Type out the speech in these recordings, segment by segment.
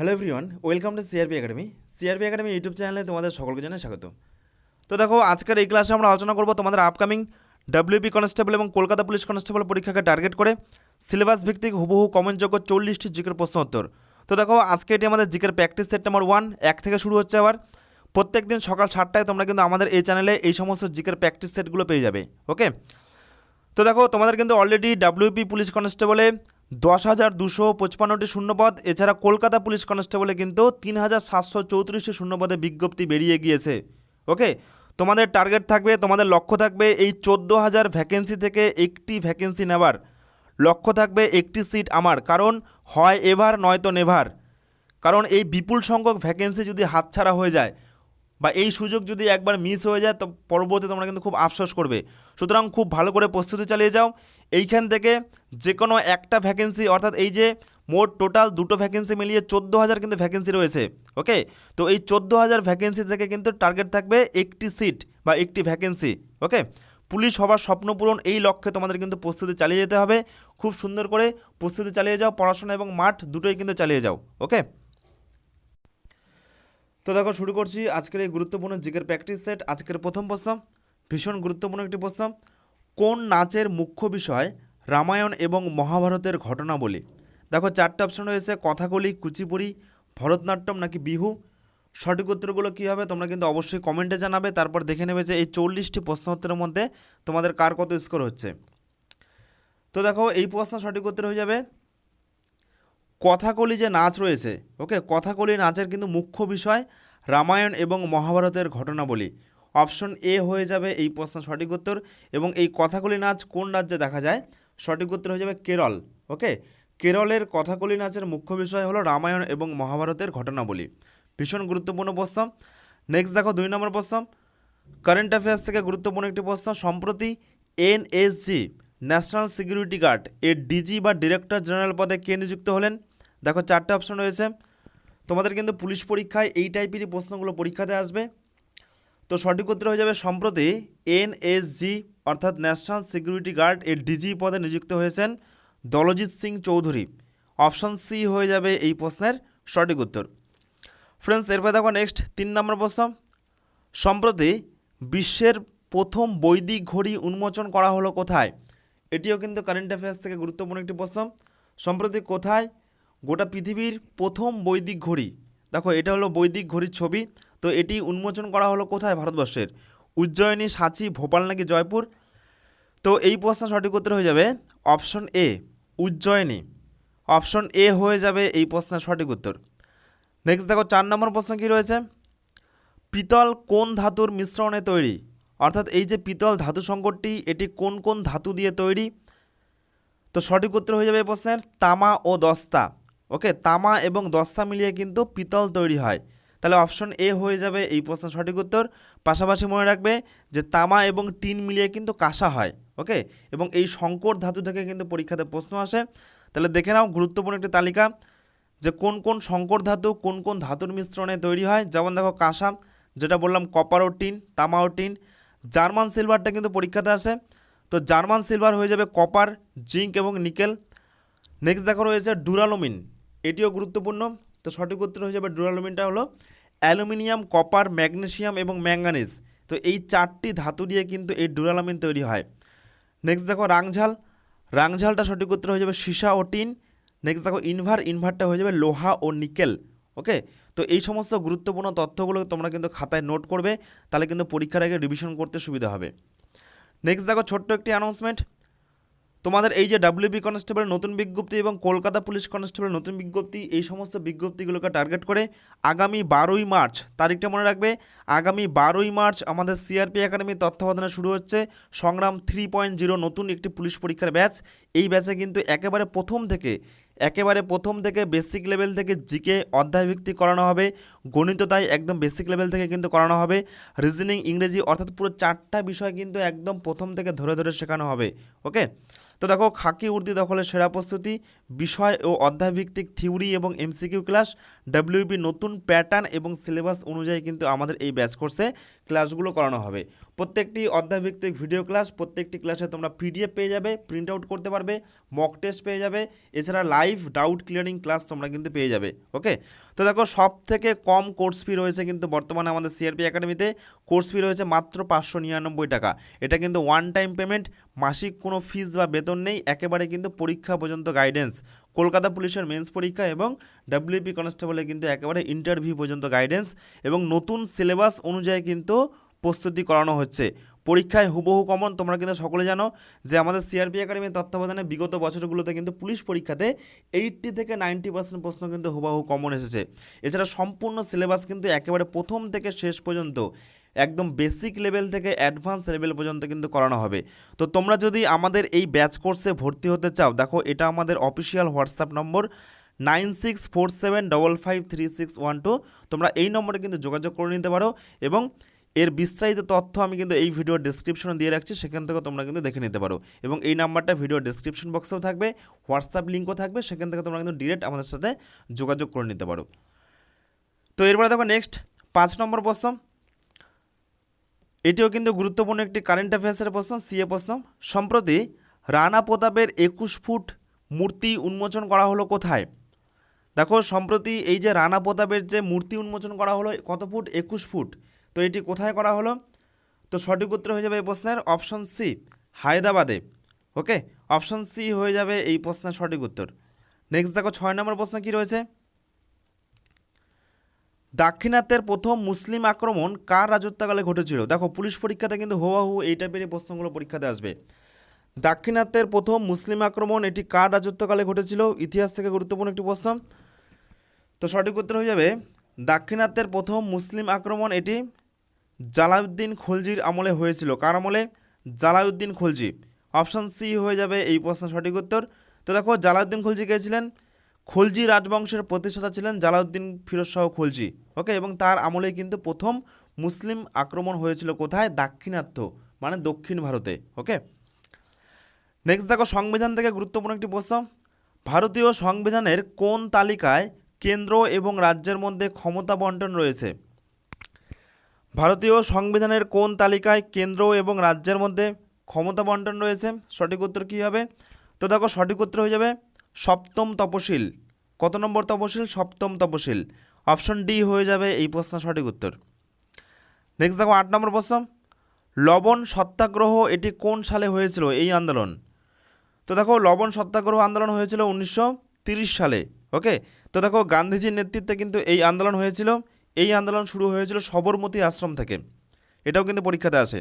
Hello everyone welcome to CRP academy CRP academy YouTube চ্যানেলে তোমাদের সকলকে জানাই স্বাগত। তো দেখো, আজকের এই ক্লাসে আমরা আলোচনা করব তোমাদের আপকামিং ডাব্লিউপি কনস্টেবল এবং কলকাতা পুলিশ কনস্টেবল পরীক্ষাকে টার্গেট করে সিলেবাস ভিত্তিক হুবহু কমেন্টযোগ্য চল্লিশটি জিকের প্রশ্ন উত্তর। তো দেখো, আজকে এটি আমাদের জিকের প্র্যাকটিস সেট নাম্বার ওয়ান এক থেকে শুরু হচ্ছে আবার। প্রত্যেক দিন সকাল সাতটায় তোমরা কিন্তু আমাদের এই চ্যানেলে এই সমস্ত জিকের প্র্যাকটিস সেটগুলো পেয়ে যাবে ওকে তো দেখো, তোমাদের কিন্তু অলরেডি ডাব্লিউপি পুলিশ কনস্টেবলে দশ হাজার দুশো পঁচপান্নটি শূন্যপদ। এছাড়া কলকাতা পুলিশ কনস্টেবলে কিন্তু তিন হাজার সাতশো চৌত্রিশটি শূন্যপদে বিজ্ঞপ্তি বেরিয়ে গিয়েছে। ওকে? তোমাদের টার্গেট থাকবে, তোমাদের লক্ষ্য থাকবে এই চোদ্দ হাজার ভ্যাকেন্সি থেকে একটি ভ্যাকেন্সি নেবার। লক্ষ্য থাকবে একটি সিট আমার, কারণ হয় এভার, নয়তো নেভার। কারণ এই বিপুল সংখ্যক ভ্যাকেন্সি যদি হাতছাড়া হয়ে যায় বা এই সুযোগ যদি একবার মিস হয়ে যায়, তো পরবর্তী তোমরা কিন্তু খুব আফসোস করবে। সুতরাং খুব ভালো করে প্রস্তুতি চালিয়ে যাও। এইখান থেকে যে কোনো একটা ভ্যাকেন্সি অর্থাৎ এই যে মোট টোটাল দুটো ভ্যাকেন্সি মিলিয়ে চোদ্দ হাজার কিন্তু ভ্যাকেন্সি রয়েছে ওকে তো এই চোদ্দ হাজার ভ্যাকেন্সি থেকে কিন্তু টার্গেট থাকবে একটি সিট বা একটি ভ্যাকেন্সি ওকে পুলিশ হবার স্বপ্ন পূরণ, এই লক্ষ্যে তোমাদের কিন্তু প্রস্তুতি চালিয়ে যেতে হবে। খুব সুন্দর করে প্রস্তুতি চালিয়ে যাও, পড়াশোনা এবং মাঠ দুটোই কিন্তু চালিয়ে যাও ওকে তো দেখো, শুরু করছি আজকের এই গুরুত্বপূর্ণ জিকের প্র্যাকটিস সেট আজকের প্রথম প্রশ্ন। ভীষণ গুরুত্বপূর্ণ একটি প্রশ্ন। কোন নাচের মুখ্য বিষয় রামায়ণ এবং মহাভারতের ঘটনাবলী? দেখো, চারটে অপশন রয়েছে, কথাকলি, কুচিপুড়ি, ভরতনাট্যম নাকি বিহু? সঠিক উত্তরগুলো কী হবে তোমরা কিন্তু অবশ্যই কমেন্টে জানাবে, তারপর দেখে নেবে যে এই চল্লিশটি প্রশ্ন উত্তরের মধ্যে তোমাদের কার কত স্কোর হচ্ছে। তো দেখো, এই প্রশ্ন সঠিক উত্তর হয়ে যাবে। কথাকলি যে নাচ রয়েছে ওকে কথাকলি নাচের কিন্তু মুখ্য বিষয় রামায়ণ এবং মহাভারতের ঘটনাবলী। অপশন এ হয়ে যাবে এই প্রশ্ন সঠিক উত্তর এবং এই কথাকলি নাচ কোন রাজ্যে দেখা যায়? সঠিক উত্তর হয়ে যাবে কেরল, ওকে? কেরলের কথাকলি নাচের মুখ্য বিষয় হলো রামায়ণ এবং মহাভারতের ঘটনাবলী। ভীষণ গুরুত্বপূর্ণ প্রশ্ন। নেক্সট দেখো দুই নম্বর প্রশ্ন। কারেন্ট অ্যাফেয়ার্স থেকে গুরুত্বপূর্ণ একটি প্রশ্ন। সম্প্রতি এনএসজি ন্যাশনাল সিকিউরিটি গার্ড এর ডিজি বা ডিরেক্টর জেনারেল পদে কে নিযুক্ত হলেন? দেখো চারটে অপশন রয়েছে। তোমাদের কিন্তু পুলিশ পরীক্ষায় এই টাইপেরই প্রশ্নগুলো পরীক্ষাতে আসবে। তো সঠিক উত্তর হয়ে যাবে সম্প্রতি এনএসজি, অর্থাৎ ন্যাশনাল সিকিউরিটি গার্ড এর ডিজি পদে নিযুক্ত হয়েছেন দলজিৎ সিং চৌধুরী। অপশন সি হয়ে যাবে এই প্রশ্নের সঠিক উত্তর। ফ্রেন্ডস এরপর দেখো নেক্সট তিন নম্বর প্রশ্ন। সম্প্রতি বিশ্বের প্রথম বৈদিক ঘড়ি উন্মোচন করা হলো কোথায়? এটিও কিন্তু কারেন্ট অ্যাফেয়ার্স থেকে গুরুত্বপূর্ণ একটি প্রশ্ন। সম্প্রতি কোথায়? গোটা পৃথিবীর প্রথম বৈদিক ঘড়ি। দেখো, এটা হলো বৈদিক ঘড়ির ছবি। তো এটি উন্মোচন করা হলো কোথায়? ভারতবর্ষের। উজ্জয়িনী সাঁচি, ভোপাল নাকি জয়পুর? তো এই প্রশ্ন সঠিক উত্তর হয়ে যাবে option A, Ujjayini. Option A হয়ে যাবে এই প্রশ্নের সঠিক উত্তর। নেক্সট দেখো, চার নম্বর প্রশ্ন কী রয়েছে? পিতল কোন ধাতুর মিশ্রণে তৈরি? অর্থাৎ এই যে পিতল ধাতু সংকটটি, এটি কোন কোন ধাতু দিয়ে তৈরি? তো সঠিক উত্তর হয়ে যাবে এই প্রশ্নের, তামা ও দস্তা। ওকে তামা এবং দস্তা মিলিয়ে কিন্তু পিতল তৈরি হয়। তাহলে অপশন এ হয়ে যাবে এই প্রশ্নের সঠিক উত্তর। পাশাপাশি মনে রাখবে যে তামা এবং টিন মিলিয়ে কিন্তু কাঁসা হয়, ওকে? এবং এই সংকর ধাতু থেকে কিন্তু পরীক্ষাতে প্রশ্ন আসে। তাহলে দেখে নাও গুরুত্বপূর্ণ একটি তালিকা যে কোন কোন সংকর ধাতু কোন কোন ধাতুর মিশ্রণে তৈরি হয়। যেমন দেখো কাঁসা, যেটা বললাম কপার ও টিন, তামা ও টিন। জার্মান সিলভারটা কিন্তু পরীক্ষাতে আসে। তো জার্মান সিলভার হয়ে যাবে কপার, জিঙ্ক এবং নিকেল। নেক্সট দেখো রয়েছে ডুরালোমিন, এটিও গুরুত্বপূর্ণ। তো সঠিক উত্তর হয়ে যাবে ডুরালোমিনটা হলো অ্যালুমিনিয়াম, কপার, ম্যাগনেসিয়াম এবং ম্যাঙ্গানিজ। তো এই চারটি ধাতু দিয়ে কিন্তু এই ডুরালোমিন তৈরি হয়। নেক্সট দেখো রাংঝাল। রাংঝালটা সঠিক উত্তর হয়ে যাবে সীসা ও টিন। নেক্সট দেখো ইনভার। ইনভারটা হয়ে যাবে লোহা ও নিকেল। ওকে তো এই সমস্ত গুরুত্বপূর্ণ তথ্যগুলো তোমরা কিন্তু খাতায় নোট করবে। তাহলে কিন্তু পরীক্ষার আগে রিভিশন করতে সুবিধা হবে। নেক্সট দেখো ছোট্ট একটি অ্যানাউন্সমেন্ট তোমাদের এই যে ডাব্লিউবি কনস্টেবলের নতুন বিজ্ঞপ্তি এবং কলকাতা পুলিশ কনস্টেবলের নতুন বিজ্ঞপ্তি, এই সমস্ত বিজ্ঞপ্তিগুলোকে টার্গেট করে আগামী বারোই মার্চ তারিখটা মনে রাখবে। আগামী বারোই মার্চ আমাদের সিআরপি একাডেমি তত্ত্বাবধানে শুরু হচ্ছে। সংগ্রাম থ্রি পয়েন্ট জিরো নতুন একটি পুলিশ পরীক্ষার ব্যাচ এই ব্যাচে কিন্তু একেবারে প্রথম থেকে, একেবারে প্রথম থেকে বেসিক লেভেল থেকে জিকে অধ্যায়ভিত্তিক করানো হবে। গণিত তাই একদম বেসিক লেভেল থেকে কিন্তু করানো হবে। রিজনিং ইংরেজি অর্থাৎ পুরো চারটা বিষয় কিন্তু একদম প্রথম থেকে ধরে ধরে শেখানো হবে। ওকে তো দেখো খাকি উর্দি দখলের সেরা প্রস্তুতি, বিষয় ও অধ্যায়ভিত্তিক থিওরি এবং এমসিকিউ ক্লাস ডাব্লিউবি নতুন প্যাটার্ন এবং সিলেবাস অনুযায়ী কিন্তু আমাদের এই ব্যাচ কোর্সে ক্লাসগুলো করানো হবে। প্রত্যেকটি অধ্যায়ভিত্তিক ভিডিও ক্লাস প্রত্যেকটি ক্লাসে তোমরা পিডিএফ পেয়ে যাবে প্রিন্ট আউট করতে পারবে, মক টেস্ট পেয়ে যাবে, এছাড়া লাইভ ডাউট ক্লিয়ারিং ক্লাস তোমরা কিন্তু পেয়ে যাবে, ওকে? তো দেখো সব থেকে কম কোর্স ফি রয়েছে কিন্তু বর্তমানে আমাদের সিআরপি একাডেমিতে। কোর্স ফি রয়েছে মাত্র পাঁচশো নিরানব্বই টাকা। এটা কিন্তু ওয়ান টাইম পেমেন্ট মাসিক কোনো ফিস বা বেতন নেই, একেবারে কিন্তু পরীক্ষা পর্যন্ত গাইডেন্স কলকাতা পুলিশের মেন্স পরীক্ষা এবং ডাব্লিউপি কনস্টেবলে কিন্তু একেবারে ইন্টারভিউ পর্যন্ত গাইডেন্স এবং নতুন সিলেবাস অনুযায়ী কিন্তু প্রস্তুতি করানো হচ্ছে। পরীক্ষায় হুবহু কমন তোমরা কিন্তু সকলে জানো যে আমাদের সিআরপি একাডেমির তত্ত্বাবধানে বিগত বছরগুলোতে কিন্তু পুলিশ পরীক্ষাতে এইটটি থেকে নাইনটি পার্সেন্ট প্রশ্ন কিন্তু হুবহু কমন এসেছে। এছাড়া সম্পূর্ণ সিলেবাস কিন্তু একেবারে প্রথম থেকে শেষ পর্যন্ত একদম বেসিক লেভেল থেকে অ্যাডভান্স লেভেল পর্যন্ত কিন্তু করানো হবে। তো তোমরা যদি আমাদের এই ব্যাচ কোর্সে ভর্তি হতে চাও, দেখো এটা আমাদের official WhatsApp number nine six four seven double five three six one two তোমরা এই নম্বরে কিন্তু যোগাযোগ করে নিতে পারো এবং এর বিস্তারিত তথ্য আমি কিন্তু এই ভিডিওর ডিসক্রিপশনে দিয়ে রাখছি, সেখান থেকে তোমরা কিন্তু দেখে নিতে পারো। এবং এই নাম্বারটা ভিডিওর ডিসক্রিপশন বক্সেও থাকবে হোয়াটসঅ্যাপ লিঙ্কও থাকবে, সেখান থেকে তোমরা কিন্তু ডিরেক্ট আমাদের সাথে যোগাযোগ করে নিতে পারো। তো এরপরে দেখো নেক্সট পাঁচ নম্বর প্রশ্ন। এটিও কিন্তু গুরুত্বপূর্ণ একটি কারেন্ট অ্যাফেয়ার্সের প্রশ্ন সিএ প্রশ্ন। সম্প্রতি রানা প্রতাপের একুশ ফুট মূর্তি উন্মোচন করা হলো কোথায়? দেখো, সম্প্রতি এই যে রানা প্রতাপের যে মূর্তি উন্মোচন করা হলো, কত ফুট? একুশ ফুট। তো এটি কোথায় করা হলো? তো সঠিক উত্তর হয়ে যাবে এই প্রশ্নের অপশন সি হায়দ্রাবাদে। ওকে অপশন সি হয়ে যাবে এই প্রশ্নের সঠিক উত্তর। নেক্সট দেখো, ছয় নম্বর প্রশ্ন কী রয়েছে? দাক্ষিণাত্যের প্রথম মুসলিম আক্রমণ কার রাজত্বকালে ঘটেছিল? দেখো, পুলিশ পরীক্ষাতে কিন্তু হুবাহু এই টাইপের প্রশ্নগুলো পরীক্ষাতে আসবে। দাক্ষিণাত্যের প্রথম মুসলিম আক্রমণ এটি কার রাজত্বকালে ঘটেছিল? ইতিহাস থেকে গুরুত্বপূর্ণ একটি প্রশ্ন। তো সঠিক উত্তর হয়ে যাবে, দাক্ষিণাত্যের প্রথম মুসলিম আক্রমণ এটি জালাউদ্দিন খলজির আমলে হয়েছিল। কার আমলে? জালাউদ্দিন খলজি। অপশান সি হয়ে যাবে এই প্রশ্ন সঠিক উত্তর। তো দেখো, জালাউদ্দিন খলজি কে ছিলেন? খলজি রাজবংশের প্রতিষ্ঠাতা ছিলেন জালাউদ্দিন ফিরোজ শাহ খলজি, ওকে? এবং তার আমলেই কিন্তু প্রথম মুসলিম আক্রমণ হয়েছিল কোথায়? দাক্ষিণাত্য মানে দক্ষিণ ভারতে, ওকে? নেক্সট দেখো, সংবিধান থেকে গুরুত্বপূর্ণ একটি প্রশ্ন। ভারতীয় সংবিধানের কোন তালিকায় কেন্দ্র এবং রাজ্যের মধ্যে ক্ষমতা বন্টন রয়েছে? ভারতীয় সংবিধানের কোন তালিকায় কেন্দ্র এবং রাজ্যের মধ্যে ক্ষমতা বন্টন রয়েছে? সঠিক উত্তর কী হবে? তো দেখো, সঠিক উত্তর হয়ে যাবে সপ্তম তপশিল। কত নম্বর তপশিল? সপ্তম তপশিল। অপশন ডি হয়ে যাবে এই প্রশ্নের সঠিক উত্তর। নেক্সট দেখো আট নম্বর প্রশ্ন। লবণ সত্যাগ্রহ এটি কোন সালে হয়েছিল? এই আন্দোলন। তো দেখো, লবণ সত্যাগ্রহ আন্দোলন হয়েছিল উনিশশো সালে ওকে তো দেখো, গান্ধীজির নেতৃত্বে কিন্তু এই আন্দোলন হয়েছিল। এই আন্দোলন শুরু হয়েছিল সবরমতী আশ্রম থেকে। এটাও কিন্তু পরীক্ষাতে আসে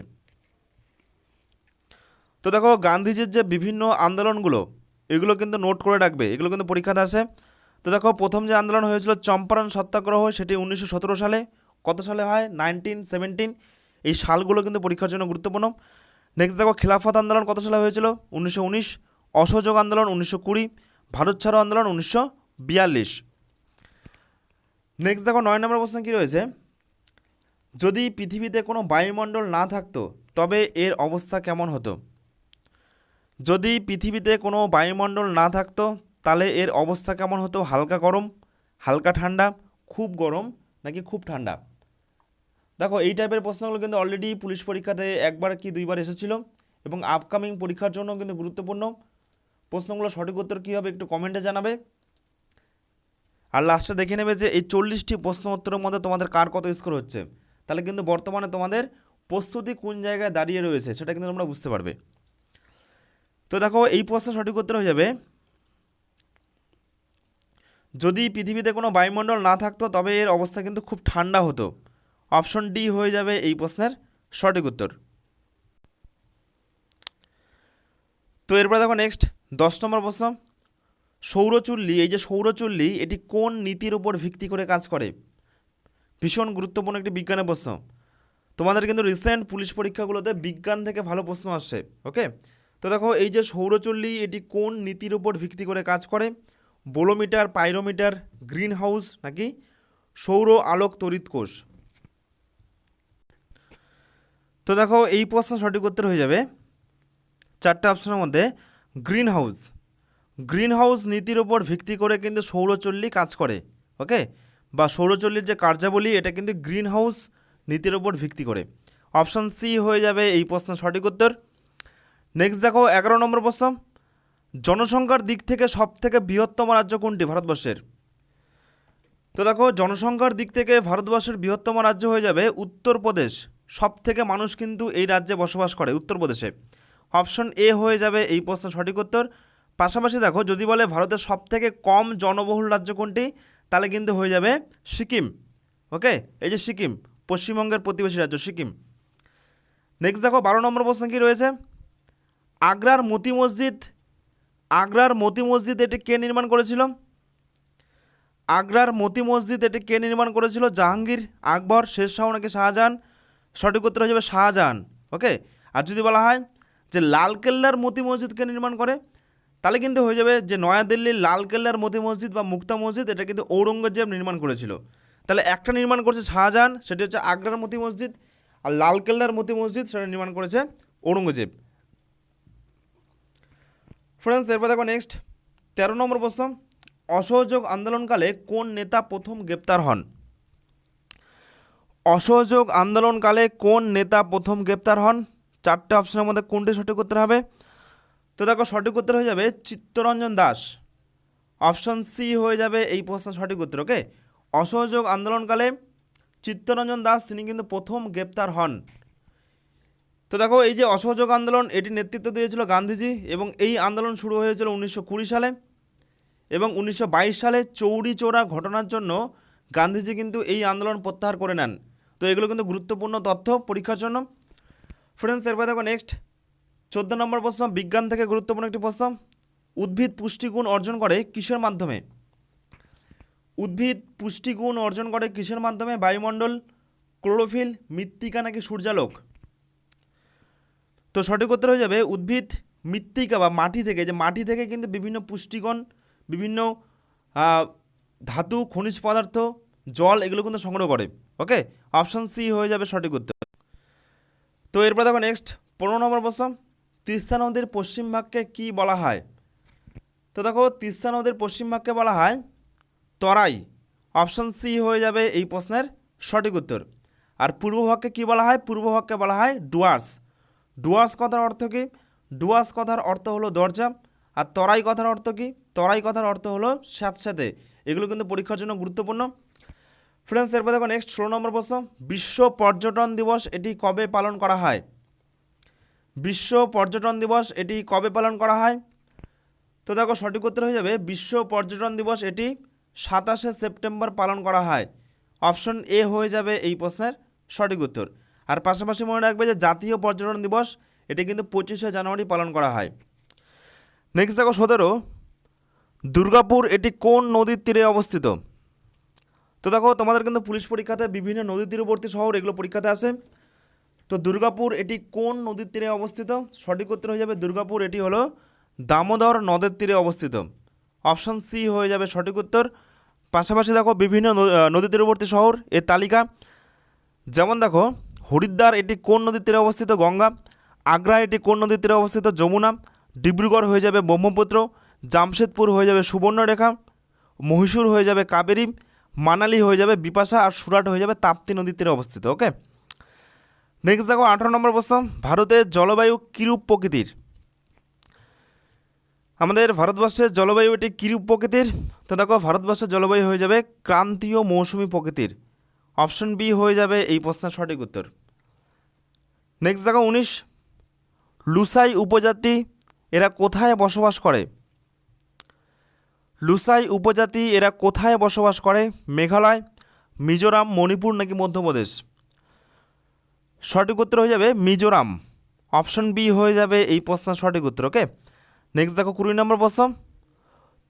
তো দেখো, গান্ধীজির যে বিভিন্ন আন্দোলনগুলো এগুলো কিন্তু নোট করে রাখবে, এগুলো কিন্তু পরীক্ষাতে আসে। তো দেখো, প্রথম যে আন্দোলন হয়েছিল চম্পারণ সত্যাগ্রহ, সেটি উনিশশো সতেরো সালে, কত সালে হয়? Nineteen seventeen. এই সালগুলো কিন্তু পরীক্ষার জন্য গুরুত্বপূর্ণ। নেক্সট দেখো, খিলাফত আন্দোলন কত সালে হয়েছিল? উনিশশো উনিশ। অসহযোগ আন্দোলন উনিশশো কুড়ি। ভারত ছাড়ো আন্দোলন উনিশশো বিয়াল্লিশ। নেক্সট দেখো, নয় নম্বর প্রশ্ন কী রয়েছে? যদি পৃথিবীতে কোনো বায়ুমণ্ডল না থাকতো, তবে এর অবস্থা কেমন হতো? যদি পৃথিবীতে কোনো বায়ুমণ্ডল না থাকতো, তাহলে এর অবস্থা কেমন হতো? হালকা গরম, হালকা ঠান্ডা, খুব গরম নাকি খুব ঠান্ডা? দেখো, এই টাইপের প্রশ্নগুলো কিন্তু অলরেডি পুলিশ পরীক্ষাতে একবার কি দুইবার এসেছিল এবং আপকামিং পরীক্ষার জন্য কিন্তু গুরুত্বপূর্ণ। প্রশ্নগুলো সঠিক উত্তর কী হবে একটু কমেন্টে জানাবে। আর লাস্টে দেখে নেবে যে এই চল্লিশটি প্রশ্ন উত্তরের মধ্যে তোমাদের কার কত স্কোর হচ্ছে? তাহলে কিন্তু বর্তমানে তোমাদের প্রস্তুতি কোন জায়গায় দাঁড়িয়ে রয়েছে সেটা কিন্তু তোমরা বুঝতে পারবে। তো দেখো, এই প্রশ্নের সঠিক উত্তর হয়ে যাবে। যদি পৃথিবীতে কোনো বায়ুমণ্ডল না থাকতো, তবে এর অবস্থা কিন্তু খুব ঠান্ডা হতো। অপশন ডি হয়ে যাবে এই প্রশ্নের সঠিক উত্তর। তো এরপরে দেখো নেক্সট, দশ নম্বর প্রশ্ন। সৌরচুল্লি, এই যে সৌরচুল্লি, এটি কোন নীতির উপর ভিত্তি করে কাজ করে? ভীষণ গুরুত্বপূর্ণ একটি বিজ্ঞানের প্রশ্ন। তোমাদের কিন্তু রিসেন্ট পুলিশ পরীক্ষাগুলোতে বিজ্ঞান থেকে ভালো প্রশ্ন আসছে ওকে তো দেখো, এই যে সৌরচুল্লি, এটি কোন নীতির উপর ভিত্তি করে কাজ করে? বোলোমিটার, পাইরোমিটার গ্রিন হাউস নাকি সৌর আলোক তড়িৎ কোষ? তো দেখো, এই প্রশ্ন সঠিক উত্তর হয়ে যাবে চারটে অপশনের মধ্যে গ্রিন হাউস গ্রিন হাউস নীতির ওপর ভিত্তি করে কিন্তু সৌরচল্লি কাজ করে, ওকে? বা সৌরচল্লির যে কার্যাবলী, এটা কিন্তু গ্রিন হাউস নীতির ওপর ভিত্তি করে। অপশান সি হয়ে যাবে এই প্রশ্নের সঠিক উত্তর। নেক্সট দেখো, এগারো নম্বর প্রশ্ন। জনসংখ্যার দিক থেকে সব থেকে বৃহত্তম রাজ্য কোনটি? ভারতবর্ষের। তো দেখো, জনসংখ্যার দিক থেকে ভারতবর্ষের বৃহত্তম রাজ্য হয়ে যাবে উত্তরপ্রদেশ। সব থেকে মানুষ কিন্তু এই রাজ্যে বসবাস করে, উত্তরপ্রদেশে। অপশন এ হয়ে যাবে এই প্রশ্নের সঠিক উত্তর। পাশাপাশি দেখো, যদি বলে ভারতের সব থেকে কম জনবহুল রাজ্য কোনটি, তাহলে কিন্তু হয়ে যাবে সিকিম। ওকে? এই যে সিকিম, পশ্চিমবঙ্গের প্রতিবেশী রাজ্য সিকিম। নেক্সট দেখো, বারো নম্বর প্রশ্ন কী রয়েছে? আগ্রার মতি মসজিদ, আগ্রার মতি মসজিদ এটি কে নির্মাণ করেছিল? আগ্রার মতি মসজিদ এটি কে নির্মাণ করেছিল? জাহাঙ্গীর, আকবর, শের শাহ নাকি শাহজাহান। সঠিক উত্তর যাবে শাহজাহান ওকে আর যদি বলা হয় যে লালকেল্লার মতি মসজিদকে নির্মাণ করে, তাহলে কিন্তু হয়ে যাবে যে নয়াদিল্লির লালকেল্লার মতি মসজিদ বা মুক্তা মসজিদ, এটা কিন্তু ঔরঙ্গজেব নির্মাণ করেছিল। তাহলে একটা নির্মাণ করেছে শাহজাহান, সেটি হচ্ছে আগ্রার মতি মসজিদ, আর লালকেল্লার মতি মসজিদ সেটা নির্মাণ করেছে ঔরঙ্গজেব। ফ্রেন্ডস এরপর দেখো নেক্সট তেরো নম্বর প্রশ্ন, অসহযোগ আন্দোলনকালে কোন নেতা প্রথম গ্রেপ্তার হন? অসহযোগ আন্দোলনকালে কোন নেতা প্রথম গ্রেপ্তার হন? চারটে অপশনের মধ্যে কোনটি সঠিক উত্তর হবে? তো দেখো সঠিক উত্তর হয়ে যাবে চিত্তরঞ্জন দাস। অপশন সি হয়ে যাবে এই প্রশ্নের সঠিক উত্তর ওকে অসহযোগ আন্দোলনকালে চিত্তরঞ্জন দাস, তিনি কিন্তু প্রথম গ্রেপ্তার হন। তো দেখো, এই যে অসহযোগ আন্দোলন, এটি নেতৃত্ব দিয়েছিল গান্ধীজি এবং এই আন্দোলন শুরু হয়েছিল উনিশশো কুড়ি সালে এবং উনিশশো বাইশ সালে চৌরি চোরা ঘটনার জন্য গান্ধীজি কিন্তু এই আন্দোলন প্রত্যাহার করে নেন। তো এগুলো কিন্তু গুরুত্বপূর্ণ তথ্য পরীক্ষার জন্য। ফ্রেন্ডস এরপর দেখো নেক্সট চোদ্দ নম্বর প্রশ্ন, বিজ্ঞান থেকে গুরুত্বপূর্ণ একটি প্রশ্ন। উদ্ভিদ পুষ্টিগুণ অর্জন করে কিসের মাধ্যমে? উদ্ভিদ পুষ্টিগুণ অর্জন করে কিসের মাধ্যমে? বায়ুমণ্ডল, ক্লোরোফিল, মৃত্তিকা নাকি সূর্যালোক? তো সঠিক উত্তর হয়ে যাবে উদ্ভিদ, মৃত্তিকা বা মাটি থেকে। যে মাটি থেকে কিন্তু বিভিন্ন পুষ্টিগুণ বিভিন্ন ধাতু, খনিজ পদার্থ, জল এগুলো কিন্তু সংগ্রহ করে। ওকে? অপশান সি হয়ে যাবে সঠিক উত্তর। তো এরপর দেখো নেক্সট পনেরো নম্বর প্রশ্ন। তিস্তা নদীর পশ্চিম ভাগকে কী বলা হয়? তো দেখো, তিস্তা নদীর পশ্চিম ভাগকে বলা হয় তরাই। অপশান সি হয়ে যাবে এই প্রশ্নের সঠিক উত্তর। আর পূর্ব ভাগকে কী বলা হয়? পূর্ব ভাগকে বলা হয় ডুয়ার্স। ডুয়ার্স কথার অর্থ কী? ডুয়ার্স কথার অর্থ হলো দরজা। আর তরাই কথার অর্থ কী? তরাই কথার অর্থ হলো স্যাঁতস্যাঁতে এগুলো কিন্তু পরীক্ষার জন্য গুরুত্বপূর্ণ। ফ্রেন্ডস এরপর দেখো নেক্সট ষোলো নম্বর প্রশ্ন। বিশ্ব পর্যটন দিবস এটি কবে পালন করা হয়? বিশ্ব পর্যটন দিবস এটি কবে পালন করা হয়? তো দেখো সঠিক উত্তর হয়ে যাবে, বিশ্ব পর্যটন দিবস এটি সাতাশে সেপ্টেম্বর পালন করা হয়। অপশন এ হয়ে যাবে এই প্রশ্নের সঠিক উত্তর। আর পাশাপাশি মনে রাখবে যে জাতীয় পর্যটন দিবস, এটি কিন্তু পঁচিশে জানুয়ারি পালন করা হয়। নেক্সট দেখো সতেরো। দুর্গাপুর, এটি কোন নদীর তীরে অবস্থিত? তো দেখো, তোমাদের কিন্তু পুলিশ পরীক্ষাতে বিভিন্ন নদী তীরবর্তী শহর এগুলো পরীক্ষাতে আসে তো দুর্গাপুর, এটি কোন নদীর তীরে অবস্থিত? সঠিক উত্তর হয়ে যাবে দুর্গাপুর, এটি হলো দামোদর নদের তীরে অবস্থিত। অপশন সি হয়ে যাবে সঠিক উত্তর। পাশাপাশি দেখো বিভিন্ন নদী তীরবর্তী শহর, এর তালিকা। যেমন দেখো হরিদ্বার, এটি কোন নদীর তীরে অবস্থিত? গঙ্গা। আগ্রা, এটি কোন নদীর তীরে অবস্থিত? যমুনা। ডিব্রুগড় হয়ে যাবে ব্রহ্মপুত্র। জামশেদপুর হয়ে যাবে সুবর্ণরেখা। মহীশূর হয়ে যাবে কাবেরী। মানালি হয়ে যাবে বিপাশা আর সুরাট হয়ে যাবে তাপ্তি নদীর তীরে অবস্থিত, ওকে? নেক্সট দেখো, আঠারো নম্বর প্রশ্ন। ভারতের জলবায়ু কিরূপ প্রকৃতির? আমাদের ভারতবর্ষের জলবায়ু এটি কিরূপ প্রকৃতির? তো দেখো, ভারতবর্ষের জলবায়ু হয়ে যাবে ক্রান্তীয় মৌসুমি প্রকৃতির। অপশন বি হয়ে যাবে এই প্রশ্নের সঠিক উত্তর। নেক্সট দেখো উনিশ। লুসাই উপজাতি, এরা কোথায় বসবাস করে? লুসাই উপজাতি, এরা কোথায় বসবাস করে? মেঘালয়, মিজোরাম, মণিপুর নাকি মধ্যপ্রদেশ? সঠিক উত্তর হয়ে যাবে মিজোরাম। অপশন বি হয়ে যাবে এই প্রশ্নের সঠিক উত্তর, ওকে? নেক্সট দেখো কুড়ি নম্বর প্রশ্ন।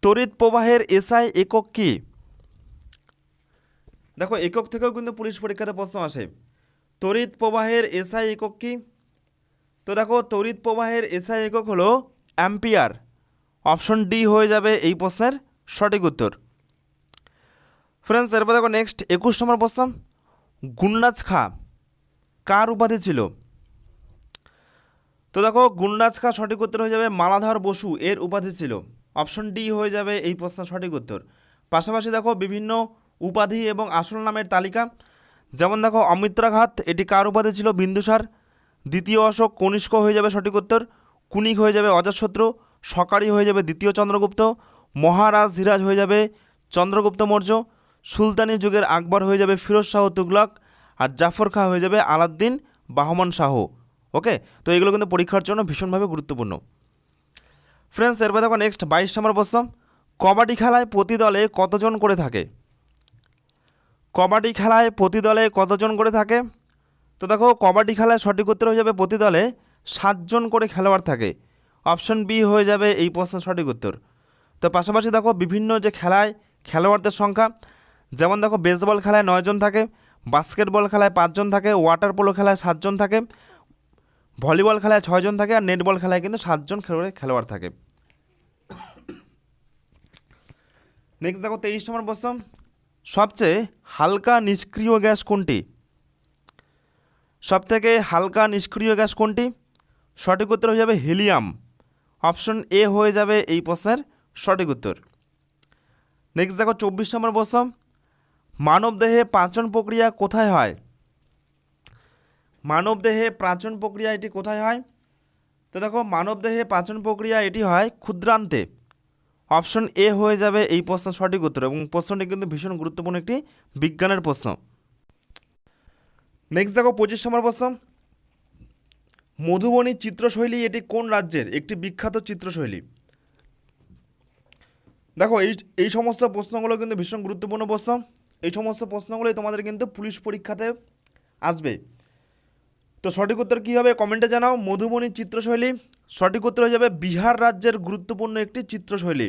তড়িৎ প্রবাহের এসআই একক কী? দেখো একক থেকেও কিন্তু পুলিশ পরীক্ষাতে প্রশ্ন আসে। তড়িৎ প্রবাহের এসআই একক কী? তো দেখো, তড়িৎ প্রবাহের এসআই একক হলো অ্যাম্পিয়ার। অপশন ডি হয়ে যাবে এই প্রশ্নের সঠিক উত্তর। ফ্রেন্ডস এরপর দেখো নেক্সট একুশ নম্বর প্রশ্ন। গুন্ডাজ খা কার উপাধি ছিল? তো দেখো গুন্ডাজ খা সঠিক উত্তর হয়ে যাবে মালাধর বসু এর উপাধি ছিল। অপশন ডি হয়ে যাবে এই প্রশ্নের সঠিক উত্তর। পাশাপাশি দেখো, বিভিন্ন উপাধি এবং আসল নামের তালিকা। যেমন দেখো, অমিত্রাঘাত, এটি কার উপাধি ছিল? বিন্দুসার। দ্বিতীয় অশোক কনিষ্ক হয়ে যাবে সঠিক উত্তর। কুনিক হয়ে যাবে অজাতশত্রু সকারি হয়ে যাবে দ্বিতীয় চন্দ্রগুপ্ত। মহারাজ ধীরাজ হয়ে যাবে চন্দ্রগুপ্ত মৌর্য। সুলতানি যুগের আকবর হয়ে যাবে ফিরোজ শাহ তুগলক। আর জাফর খাঁ হয়ে যাবে আলাদ্দিন বাহমান শাহ। ওকে? তো এগুলো কিন্তু পরীক্ষার জন্য ভীষণভাবে গুরুত্বপূর্ণ। ফ্রেন্ডস এরপর দেখো নেক্সট বাইশ নম্বর প্রশ্ন। কবাডি খেলায় প্রতি দলে কতজন করে থাকে? কবাডি খেলায় প্রতি দলে কতজন করে থাকে? তো দেখো, কবাডি খেলায় সঠিক উত্তর হয়ে যাবে প্রতি দলে সাতজন করে খেলোয়াড় থাকে। অপশন বি হয়ে যাবে এই প্রশ্নের সঠিক উত্তর। তো পাশাপাশি দেখো, বিভিন্ন যে খেলায় খেলোয়াড়দের সংখ্যা, যেমন দেখো, বেসবল খেলায় নয়জন থাকে, বাস্কেটবল খেলায় পাঁচজন থাকে, ওয়াটার পোলো খেলায় সাতজন থাকে, ভলিবল খেলায় ছয়জন থাকে আর নেটবল খেলায় কিন্তু সাতজন খেলোয়াড় খেলোয়াড় থাকে। নেক্সট দেখো, তেইশ নম্বর প্রশ্ন। সবচেয়ে হালকা নিষ্ক্রিয় গ্যাস কোনটি? সবথেকে হালকা নিষ্ক্রিয় গ্যাস কোনটি? সঠিক উত্তর হয়ে যাবে হিলিয়াম। অপশন এ হয়ে যাবে এই প্রশ্নের সঠিক উত্তর। নেক্সট দেখো চব্বিশ নম্বর প্রশ্ন। মানবদেহে পাচন প্রক্রিয়া কোথায় হয়? মানবদেহে পাচন প্রক্রিয়া এটি কোথায় হয়? তো দেখো মানবদেহে পাচন প্রক্রিয়া এটি হয় ক্ষুদ্রান্তে। অপশন এ হয়ে যাবে এই প্রশ্নের সঠিক উত্তর এবং প্রশ্নটি কিন্তু ভীষণ গুরুত্বপূর্ণ একটি বিজ্ঞানের প্রশ্ন। নেক্সট দেখো পঁচিশ নম্বর প্রশ্ন। মধুবনী চিত্রশৈলী এটি কোন রাজ্যের? একটি বিখ্যাত চিত্রশৈলী। দেখো এই এই সমস্ত প্রশ্নগুলো কিন্তু ভীষণ গুরুত্বপূর্ণ প্রশ্ন। এই সমস্ত প্রশ্নগুলোই তোমাদের কিন্তু পুলিশ পরীক্ষাতে আসবে। তো সঠিক উত্তর কী হবে? কমেন্টে জানাও। মধুবনী চিত্রশৈলী। সঠিক উত্তর হয়ে যাবে বিহার রাজ্যের গুরুত্বপূর্ণ একটি চিত্রশৈলী।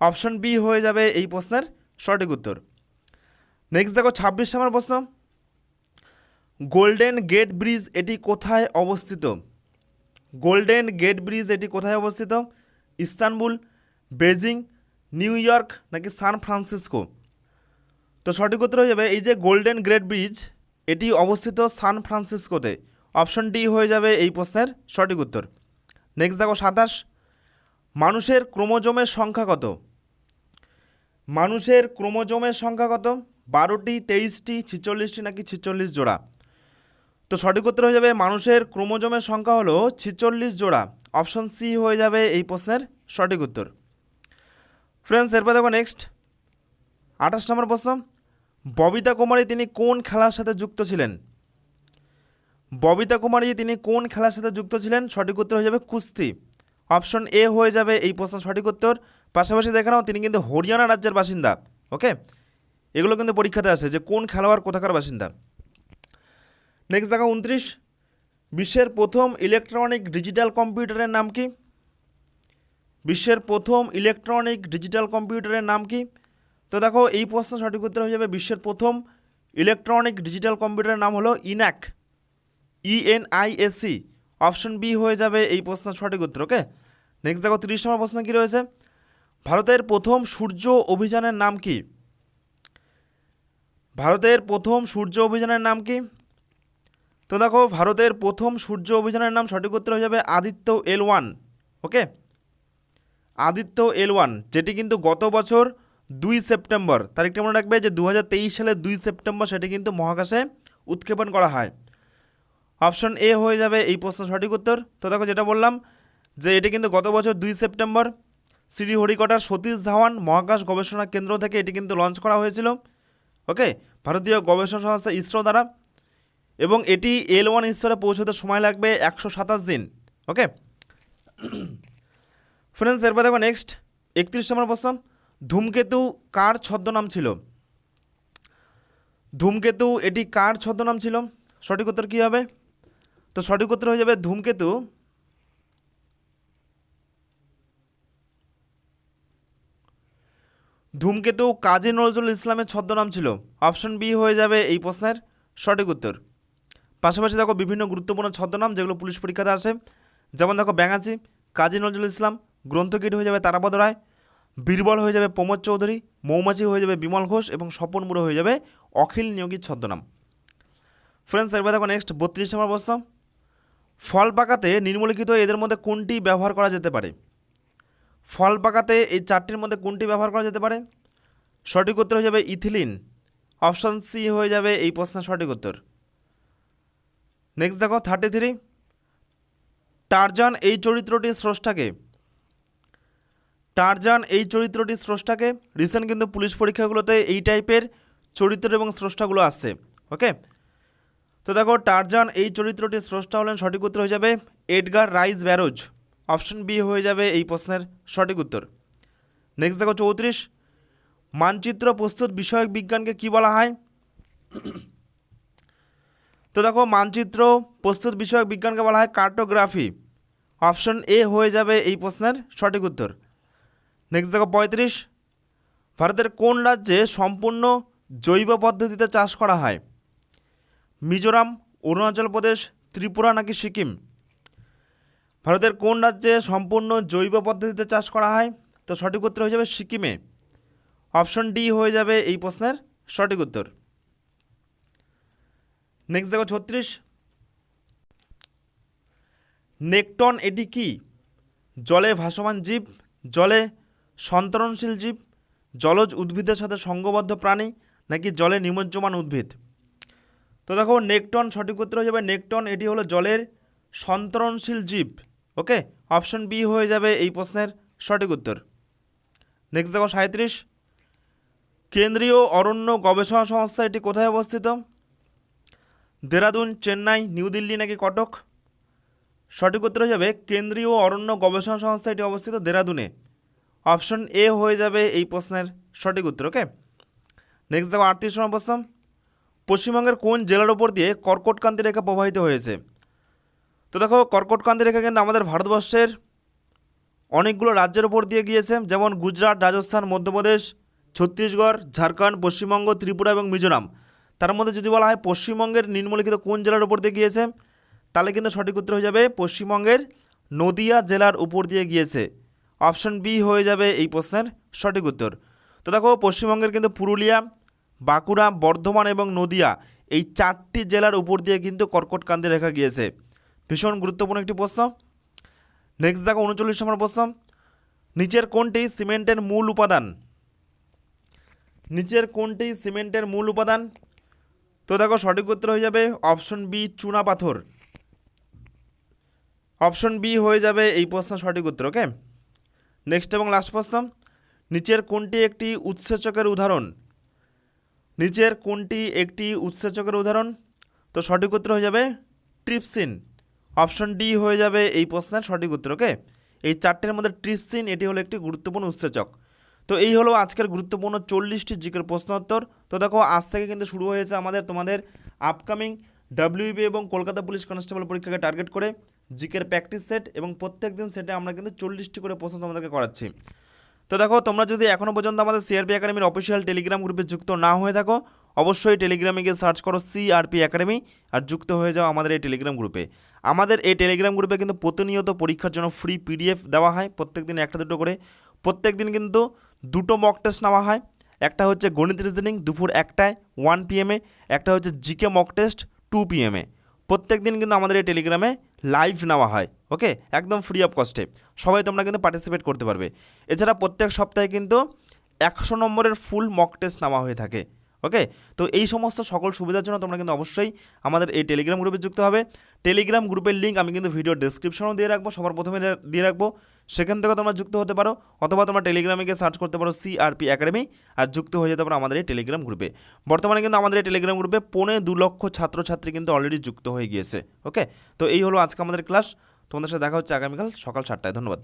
অপশন বি হয়ে যাবে এই প্রশ্নের সঠিক উত্তর। নেক্সট দেখো, ছাব্বিশ নম্বর প্রশ্ন। গোল্ডেন গেট ব্রিজ এটি কোথায় অবস্থিত? গোল্ডেন গেট ব্রিজ এটি কোথায় অবস্থিত? ইস্তানবুল, বেজিং, নিউ ইয়র্ক নাকি সান ফ্রান্সিসকো? তো সঠিক উত্তর হয়ে যাবে এই যে গোল্ডেন গ্রেট ব্রিজ এটি অবস্থিত সান ফ্রান্সিসকোতে। অপশন ডি হয়ে যাবে এই প্রশ্নের সঠিক উত্তর। নেক্সট দেখো সাতাশ। মানুষের ক্রোমোজোমের সংখ্যা কত? মানুষের ক্রোমোজোমের সংখ্যা কত? বারোটি, তেইশটি, ছিচল্লিশটি নাকি ছিচল্লিশ জোড়া? তো সঠিক উত্তর হয়ে যাবে মানুষের ক্রোমোজোমের সংখ্যা হলো ছিচল্লিশ জোড়া। অপশন সি হয়ে যাবে এই প্রশ্নের সঠিক উত্তর। ফ্রেন্ডস এরপর দেখো নেক্সট আঠাশ নম্বর প্রশ্ন। ববিতা কুমারী তিনি কোন খেলার সাথে যুক্ত ছিলেন? ববিতা কুমারী, তিনি কোন খেলার সাথে যুক্ত ছিলেন? সঠিক উত্তর হয়ে যাবে কুস্তি। অপশন এ হয়ে যাবে এই প্রশ্ন সঠিক উত্তর। পাশাপাশি দেখে নাও, তিনি কিন্তু হরিয়ানা রাজ্যের বাসিন্দা, ওকে? এগুলো কিন্তু পরীক্ষাতে আসে যে কোন খেলোয়াড় কোথাকার বাসিন্দা। নেক্সট দেখো উনত্রিশ। বিশ্বের প্রথম ইলেকট্রনিক ডিজিটাল কম্পিউটারের নাম কি? বিশ্বের প্রথম ইলেকট্রনিক ডিজিটাল কম্পিউটারের নাম কি? তো দেখো, এই প্রশ্ন সঠিক উত্তর হয়ে যাবে বিশ্বের প্রথম ইলেকট্রনিক ডিজিটাল কম্পিউটারের নাম হলো ইন্যাক ইএনআইএসসি অপশন বি হয়ে যাবে এই প্রশ্নের সঠিক উত্তর ওকে নেক্সট দেখো তিরিশ নম্বর প্রশ্ন কী রয়েছে? ভারতের প্রথম সূর্য অভিযানের নাম কি? ভারতের প্রথম সূর্য অভিযানের নাম কি? তো দেখো, ভারতের প্রথম সূর্য অভিযানের নাম সঠিক উত্তর হয়ে যাবে Aditya L one okay Aditya L one, যেটি কিন্তু গত বছর দুই সেপ্টেম্বর, তারিখটা মনে রাখবে যে দু হাজার তেইশ সালের দুই সেপ্টেম্বর, সেটি কিন্তু মহাকাশে উৎক্ষেপণ করা হয়। অপশন এ হয়ে যাবে এই প্রশ্নের সঠিক উত্তর। তো দেখো যেটা বললাম, যে এটি কিন্তু গত বছর দুই সেপ্টেম্বর শ্রীহরিকটার সতীশ ধাওয়ান মহাকাশ গবেষণা কেন্দ্র থেকে এটি কিন্তু লঞ্চ করা হয়েছিল। ওকে ভারতীয় গবেষণা সংস্থা ইসরো দ্বারা। এবং এটি এল ওয়ান স্তরে পৌঁছতে সময় লাগবে একশো সাতাশ দিন। ওকে ফ্রেন্ডস এরপর দেখো নেক্সট একত্রিশ নম্বর প্রশ্ন। ধূমকেতু কার ছদ্মনাম ছিল? ধূমকেতু, এটি কার ছদ্মনাম ছিল? সঠিক উত্তর কী হবে? তো সঠিক উত্তর হয়ে যাবে ধূমকেতু। ধূমকেতু কাজী নজরুল ইসলামের ছদ্মনাম ছিল। অপশন বি হয়ে যাবে এই প্রশ্নের সঠিক উত্তর। পাশাপাশি দেখো বিভিন্ন গুরুত্বপূর্ণ ছদ্মনাম যেগুলো পুলিশ পরীক্ষাতে আসে। যেমন দেখো ব্যাঙাচি, কাজী নজরুল ইসলাম গ্রন্থকীট হয়ে যাবে তারাপদ রায়, বীরবল হয়ে যাবে প্রমোদ চৌধুরী, মৌমাছি হয়ে যাবে বিমল ঘোষ এবং স্বপন মুড়ো হয়ে যাবে অখিল নিয়োগীর ছদ্মনাম। ফ্রেন্ডস এরপর দেখো নেক্সট বত্রিশ নম্বর প্রশ্ন। ফল পাকাতে নিম্নলিখিত এদের মধ্যে কোনটি ব্যবহার করা যেতে পারে? ফল পাকাতে এই চারটির মধ্যে কোনটি ব্যবহার করা যেতে পারে? সঠিক উত্তর হয়ে যাবে ইথিলিন। অপশান সি হয়ে যাবে এই প্রশ্নের সঠিক উত্তর। নেক্সট দেখো থার্টি থ্রি টারজান এই চরিত্রটির স্রষ্টাকে? টারজান এই চরিত্রটির স্রষ্টাকে? রিসেন্ট কিন্তু পুলিশ পরীক্ষাগুলোতে এই টাইপের চরিত্র এবং স্রষ্টাগুলো আসছে ওকে তো দেখো, টারজান এই চরিত্রটির স্রষ্টা হলেন সঠিক উত্তর হয়ে যাবে Edgar Rice Burroughs. Option B হয়ে যাবে এই প্রশ্নের সঠিক উত্তর। নেক্সট দেখো, চৌত্রিশ। মানচিত্র প্রস্তুত বিষয়ক বিজ্ঞানকে কি বলা হয়? তো দেখো, মানচিত্র প্রস্তুত বিষয়ক বিজ্ঞানকে বলা হয় কার্টোগ্রাফি। অপশন এ হয়ে যাবে এই প্রশ্নের সঠিক উত্তর। নেক্সট দেখো, পঁয়ত্রিশ। ভারতের কোন রাজ্যে সম্পূর্ণ জৈব পদ্ধতিতে চাষ করা হয়? মিজোরাম, অরুণাচল প্রদেশ, ত্রিপুরা নাকি সিকিম? ভারতের কোন রাজ্যে সম্পূর্ণ জৈব পদ্ধতিতে চাষ করা হয়? তো সঠিক উত্তর হয়ে যাবে সিকিমে। অপশন ডি হয়ে যাবে এই প্রশ্নের সঠিক উত্তর। নেক্সট দেখো ছত্রিশ। নেকটন এটি কি? জলে ভাসমান জীব, জলে সন্তরণশীল জীব, জলজ উদ্ভিদের সাথে সঙ্গবদ্ধ প্রাণী, নাকি জলে নিমজ্জমান উদ্ভিদ? তো দেখো নেকটন সঠিক উত্তর হয়ে যাবে নেকটন, এটি হলো জলের সন্তরণশীল জীব ওকে অপশন বি হয়ে যাবে এই প্রশ্নের সঠিক উত্তর। নেক্সট দেখো সাঁত্রিশ কেন্দ্রীয় অরণ্য গবেষণা সংস্থা এটি কোথায় অবস্থিত? দেরাদুন, চেন্নাই, নিউ দিল্লি নাকি কটক? সঠিক উত্তর হয়ে যাবে কেন্দ্রীয় অরণ্য গবেষণা সংস্থা এটি অবস্থিত দেরাদুনে। অপশন এ হয়ে যাবে এই প্রশ্নের সঠিক উত্তর ওকে নেক্সট দেখো আটত্রিশ নম্বর প্রশ্ন। পশ্চিমবঙ্গের কোন জেলার ওপর দিয়ে কর্কটকান্তি রেখা প্রবাহিত হয়েছে? তো দেখো কর্কটকান্তি রেখা কিন্তু আমাদের ভারতবর্ষের অনেকগুলো রাজ্যের ওপর দিয়ে গিয়েছে, যেমন গুজরাট, রাজস্থান, মধ্যপ্রদেশ, ছত্তিশগড়, ঝাড়খণ্ড, পশ্চিমবঙ্গ, ত্রিপুরা এবং মিজোরাম। তার মধ্যে যদি বলা হয় পশ্চিমবঙ্গের নিম্নলিখিত কোন জেলার উপর দিয়ে গিয়েছে, তাহলে কিন্তু সঠিক উত্তর হয়ে যাবে পশ্চিমবঙ্গের নদিয়া জেলার উপর দিয়ে গিয়েছে। অপশন বি হয়ে যাবে এই প্রশ্নের সঠিক উত্তর। তো দেখো, পশ্চিমবঙ্গের কিন্তু পুরুলিয়া বাঁকুড়া, বর্ধমান এবং নদিয়া এই চারটি জেলার উপর দিয়ে কিন্তু কর্কটকান্তি রেখা গিয়েছে। ভীষণ গুরুত্বপূর্ণ একটি প্রশ্ন। নেক্সট দেখো উনচল্লিশ নম্বর প্রশ্ন। নিচের কোনটি সিমেন্টের মূল উপাদান? নিচের কোনটি সিমেন্টের মূল উপাদান? তো দেখো সঠিক উত্তর হয়ে যাবে অপশন বি, চুনা পাথর। অপশন বি হয়ে যাবে এই প্রশ্ন সঠিক উত্তর ওকে নেক্সট এবং লাস্ট প্রশ্ন। নিচের কোনটি একটি উৎসেচকের উদাহরণ? নিচের কোনটি একটি উৎসেচকের উদাহরণ? তো সঠিক উত্তর হয়ে যাবে ট্রিপসিন। অপশন ডি হয়ে যাবে এই প্রশ্নের সঠিক উত্তর, ওকে? এই চারটের মধ্যে ট্রিপসিন, এটি হলো একটি গুরুত্বপূর্ণ উৎসেচক। তো এই হলো আজকের গুরুত্বপূর্ণ চল্লিশটি জিকের প্রশ্ন উত্তর। তো দেখো, আজ থেকে কিন্তু শুরু হয়েছে আমাদের, তোমাদের আপকামিং ডাব্লিউবি এবং কলকাতা পুলিশ কনস্টেবল পরীক্ষাকে টার্গেট করে জিকের প্র্যাকটিস সেট এবং প্রত্যেক দিন সেটে আমরা কিন্তু চল্লিশটি করে প্রশ্ন তোমাদেরকে করাচ্ছি। তো দেখো, তোমরা যদি এখনও পর্যন্ত আমাদের সিআরপি একাডেমির অফিসিয়াল টেলিগ্রাম গ্রুপে যুক্ত না হয়ে থাকো, অবশ্যই টেলিগ্রামে গিয়ে সার্চ করো সিআরপি একাডেমি আর যুক্ত হয়ে যাও আমাদের এই টেলিগ্রাম গ্রুপে আমাদের এই টেলিগ্রাম গ্রুপে কিন্তু প্রতিনিয়ত পরীক্ষার জন্য ফ্রি পিডিএফ দেওয়া হয় প্রত্যেক দিন একটা দুটো করে। প্রত্যেক দিন কিন্তু দুটো মক টেস্ট নেওয়া হয়। একটা হচ্ছে গণিত রিজনিং দুপুর একটায় ওয়ান পিএমে একটা হচ্ছে জিকে মক টেস্ট টু পিএমে প্রত্যেক দিন কিন্তু আমাদের এই টেলিগ্রামে লাইভ নেওয়া হয়। ওকে? একদম ফ্রি অফ কস্টে সবাই তোমরা কিন্তু পার্টিসিপেট করতে পারবে। এছাড়া প্রত্যেক সপ্তাহে কিন্তু একশো নম্বরের ফুল মক টেস্ট নেওয়া হয়ে থাকে। ওকে? তো এই সমস্ত সকল সুবিধার জন্য তোমরা কিন্তু অবশ্যই আমাদের এই টেলিগ্রাম গ্রুপে যুক্ত হবে। টেলিগ্রাম গ্রুপের লিঙ্ক আমি কিন্তু ভিডিও ডেসক্রিপশনেও দিয়ে রাখব, সবার প্রথমে দিয়ে রাখব। সেখান থেকে তোমরা যুক্ত হতে পারো, অথবা তোমরা টেলিগ্রামে গিয়ে সার্চ করতে পারো সিআরপি একাডেমি আর যুক্ত হয়ে যেতে পারো আমাদের এই টেলিগ্রাম গ্রুপে বর্তমানে কিন্তু আমাদের এই টেলিগ্রাম গ্রুপে পৌনে দু লক্ষ ছাত্রছাত্রী কিন্তু অলরেডি যুক্ত হয়ে গিয়েছে। ওকে? তো এই হলো আজকে আমাদের ক্লাস তোমাদের সাথে দেখা হচ্ছে আগামীকাল সকাল সাতটায়। ধন্যবাদ।